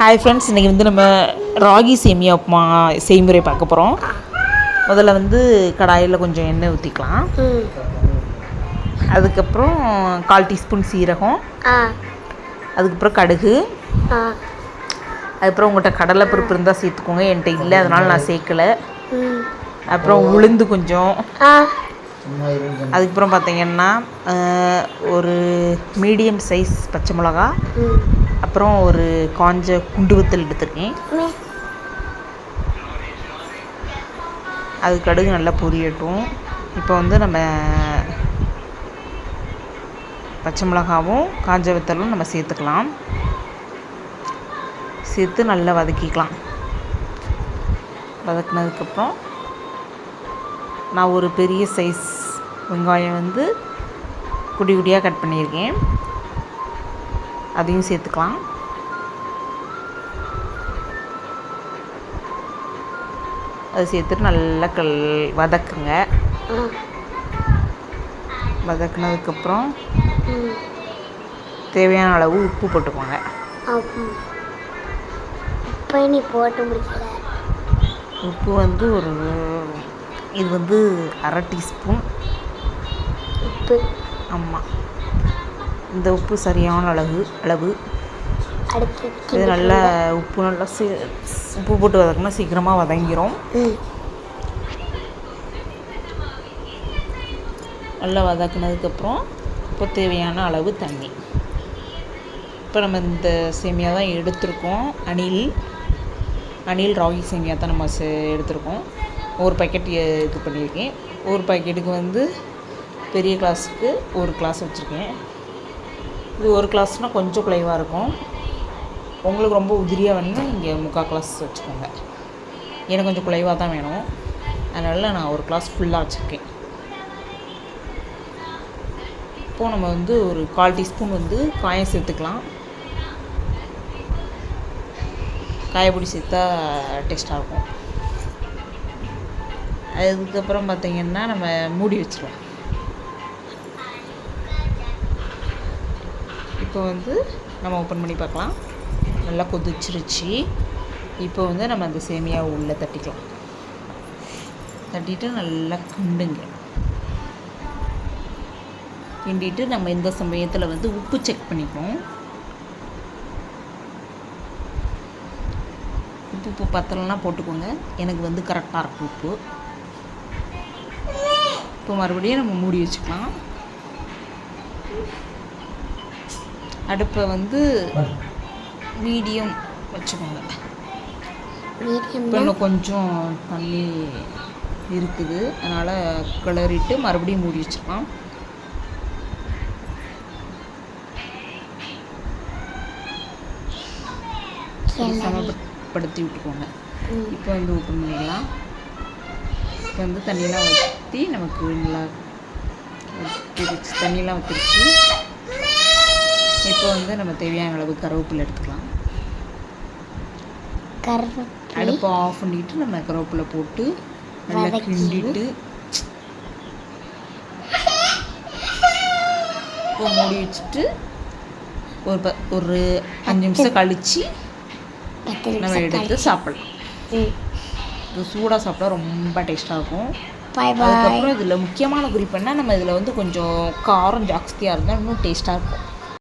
Hi friends இன்றைக்கி வந்து நம்ம ராகி சேமியா உப்புமா செய்முறை பார்க்க போகிறோம் முதல்ல வந்து கடாயில் கொஞ்சம் எண்ணெய் ஊற்றிக்கலாம் அதுக்கப்புறம் கால் டீஸ்பூன் சீரகம். அதுக்கப்புறம் கடுகு. அதுக்கப்புறம் உங்கள்கிட்ட கடலைப்பருப்பு இருந்தால் சேர்த்துக்கோங்க. என்கிட்ட இல்லை அதனால் நான் சேர்க்கலை. அப்புறம் உளுந்து கொஞ்சம். அதுக்கப்புறம் பார்த்தீங்கன்னா ஒரு மீடியம் சைஸ் பச்சை மிளகா. அப்புறம் ஒரு காஞ்ச குண்டு வத்தல் எடுத்திருக்கேன் அது கடுகு நல்லா பொரியட்டும். இப்போ வந்து நம்ம பச்சை மிளகாவும் காஞ்ச வத்தலும் நம்ம சேர்த்துக்கலாம். சேர்த்து நல்லா வதக்கிக்கலாம். வதக்குனதுக்கப்புறம் நான் ஒரு பெரிய சைஸ் வெங்காயம் வந்து குடி குடியாக கட் பண்ணியிருக்கேன். அதையும் சேர்த்துக்கலாம். அது சேர்த்துட்டு நல்லா கல் வதக்குங்க. வதக்குனதுக்கப்புறம் தேவையான அளவு உப்பு போட்டுக்கோங்க. உப்பு வந்து ஒரு இது வந்து அரை டீஸ்பூன். உப்பு. ஆமாம் இந்த உப்பு சரியான அளவு அளவு. இது நல்லா உப்பு நல்லா சீ உப்பு போட்டு வதக்குனா சீக்கிரமாக வதங்கிரும். நல்லா வதக்குனதுக்கப்புறம் இப்போ தேவையான அளவு தண்ணி. இப்போ நம்ம இந்த சேமியா தான் எடுத்திருக்கோம். அணில் அணில் ராகி சேமியா தான் நம்ம சே எடுத்திருக்கோம். ஒரு பாக்கெட் இது பண்ணியிருக்கேன். ஒரு பாக்கெட்டுக்கு வந்து பெரிய கிளாஸுக்கு ஒரு கிளாஸ் வச்சுருக்கேன். இது ஒரு கிளாஸ்னால் கொஞ்சம் குறைவாக இருக்கும். உங்களுக்கு ரொம்ப உதிரியாக வேணும்னா நீங்கள் முக்கால் கிளாஸ் வச்சுக்கோங்க. எனக்கு கொஞ்சம் குறைவாக தான் வேணும். அதனால் நான் ஒரு கிளாஸ் ஃபுல்லாக வச்சுருக்கேன். இப்போது நம்ம வந்து ஒரு கால் டீஸ்பூன் வந்து காயம் சேர்த்துக்கலாம். காயப்பொடி சேர்த்தா டேஸ்ட்டாக இருக்கும். அதுக்கப்புறம் பார்த்தீங்கன்னா நம்ம மூடி வச்சிடலாம் இப்போ வந்து நம்ம ஓப்பன் பண்ணி பார்க்கலாம். நல்லா கொதிச்சிருச்சு. இப்போ வந்து நம்ம அந்த சேமியாவை உள்ளே தட்டிக்கலாம். தட்டிட்டு நல்லா கிண்டுங்க. கிண்டிட்டு நம்ம இந்த சமயத்தில் வந்து உப்பு செக் பண்ணிப்போம். உப்பு உப்பு பத்தலைன்னா போட்டுக்கோங்க. எனக்கு வந்து கரெக்டாக இருக்கும் உப்பு. இப்போ மறுபடியும் நம்ம மூடி வச்சுக்கலாம். அடுப்பை வந்து மீடியம் வச்சுக்கோங்க. இப்போ இன்னும் கொஞ்சம் தண்ணி இருக்குது. அதனால் கிளறிட்டு மறுபடியும் மூடி வச்சுக்கலாம். சமப்படுத்தி விட்டுக்கோங்க. இப்போ வந்து ஓப்பன் பண்ணிடலாம் இப்போ வந்து தண்ணியெலாம் ஊற்றி நமக்கு நல்லா தண்ணியெலாம் ஊற்றிருச்சு இப்போ வந்து நம்ம தேவையான அளவு கருவேப்பிலை எடுத்துக்கலாம். அடுப்பை ஆஃப் பண்ணிட்டு நம்ம கருவேப்பிலை போட்டு நல்லா. கிண்டிட்டு இப்போ மூடி வச்சுட்டு ஒரு ப ஒரு அஞ்சு நிமிஷம் கழித்து பத்து நம்ம எடுத்து சாப்பிடலாம். இது சூடாக சாப்பிட்டா ரொம்ப டேஸ்ட்டாக இருக்கும். அதுக்கப்புறம் இதில் முக்கியமான குறிப்பு என்ன? நம்ம இதில் வந்து கொஞ்சம் காரம் ஜாஸ்தியாக இருந்தால் இன்னும் டேஸ்ட்டாக இருக்கும்.